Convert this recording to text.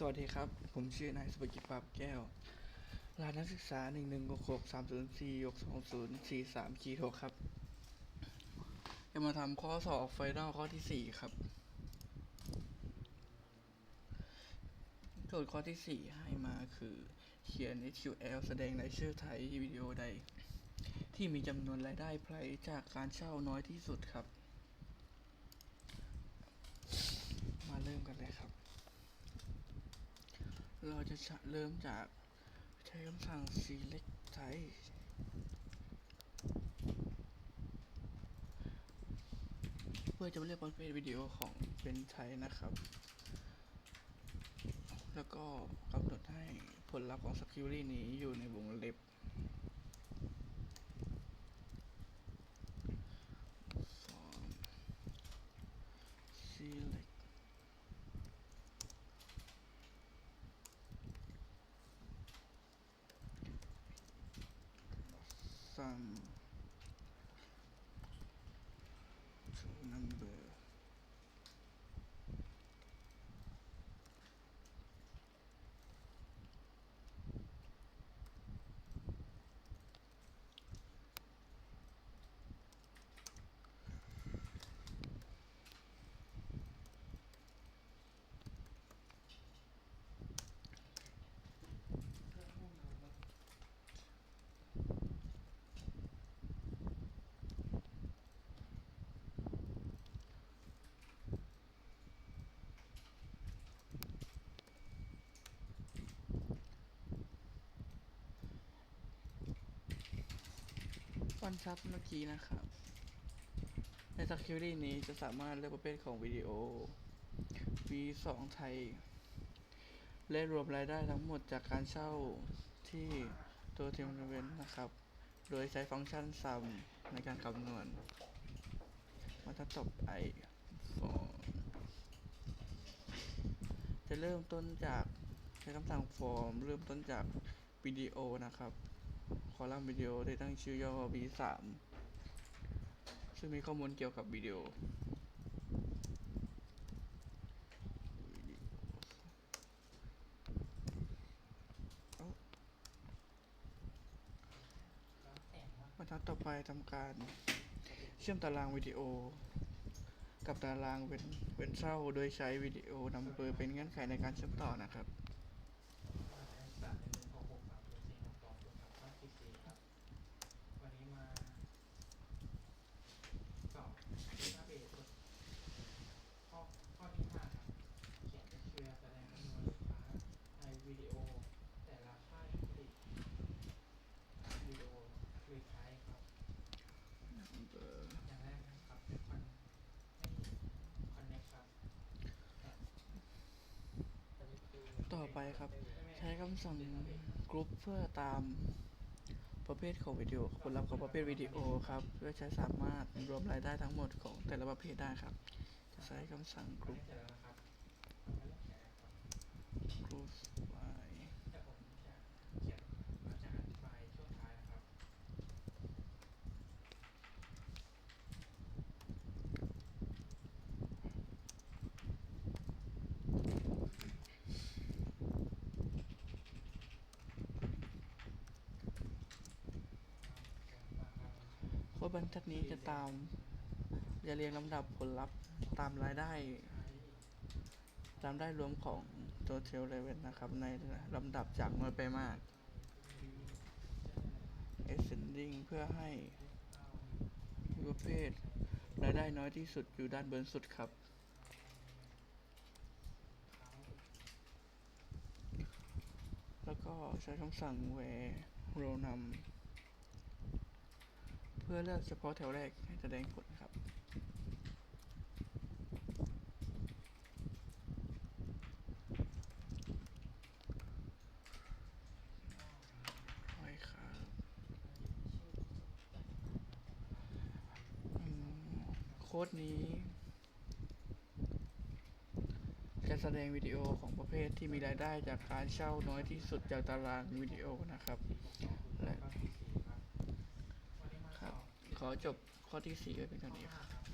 สวัสดีครับ ผมชื่อนายสุภกิจปราบแก้ว รหัสนักศึกษา 1 1 6 6 3 0 4 6 2 0 4 3ขีด6ครับ จะมาทำข้อสอบไฟนอลข้อที่ 4 ครับ โจทย์ข้อที่ 4 ให้มาคือเขียน SQL แสดงรายชื่อไทยวิดีโอใด ที่มีจำนวนรายได้ไพลจากการเช่าน้อยที่สุดครับ มาเริ่มกันเลยครับ เราจะเริ่มจากใช้คำสั่ง select type เพื่อจะเลือกประเภทวิดีโอของเป็นไทยนะครับ แล้วก็กำหนดให้ผลลัพธ์ของสกิลลี่นี้อยู่ในวงเล็บ さ。 ฟันซับเมื่อกี้นะครับ ในสกิลลี่นี้จะสามารถเลือกประเภทของวิดีโอ V2 ไทย และรวมรายได้ทั้งหมดจากการเช่าที่ตัวเทมเวนนะครับ โดยใช้ฟังก์ชัน sum ในการคำนวณมาทับต่อไป form จะเริ่มต้นจากใช้คำสั่ง form เริ่มต้นจากวิดีโอนะครับ คอลัมน์วิดีโอได้ตั้งชื่อย่อ V3 ซึ่งมีข้อมูลเกี่ยวกับวิดีโอ บรรทัดต่อไปทำการเชื่อมตารางวิดีโอ กับตารางเว้นเว้นเศร้าโดยใช้วิดีโอนำเบอร์เป็นเงื่อนไขในการเชื่อมต่อนะครับ วันนี้มาสอบหน้าเบสข้อข้อที่ห้าครับ เขียนเป็นเชื่อแสดงจำนวนลูกค้าในวิดีโอ แต่ละค่ายผลิตวิดีโอหรือใช้ครับ อย่างแรกนะครับเป็นคอนให้คอนเนคครับ ต่อไป ครับ ใช้คำสั่งกรุ๊ปเพื่อตามประเภทของวิดีโอผลลัพธ์ของประเภทวิดีโอครับเพื่อใช้สามารถรวมรายได้ทั้งหมดของแต่ละประเภทได้ครับ จะใช้คำสั่งกรุ๊ปกรุ๊ปแล้วนะครับทำให้เราแชร์ครับ group by แต่ผมจะเขียนอาจจะอธิบายช่วงท้ายนะครับ โค้ดบรรทัดนี้จะตาม จะเรียงลำดับผลลัพธ์ตามรายได้ ตามได้รวมของ total level นะครับ ในลำดับจากน้อยไปมาก ascending เพื่อให้ประเภทรายได้น้อยที่สุดอยู่ด้านบนสุดครับ แล้วก็ใช้คำสั่ง where row num เพื่อเลือกเฉพาะแถวแรกให้แสดงผลครับไว้ครับ โค้ดนี้จะแสดงวิดีโอของประเภทที่มีรายได้จากการเช่าน้อยที่สุดจากตารางวิดีโอนะครับ ขอจบข้อที่สี่ไว้เป็นเท่านี้ครับ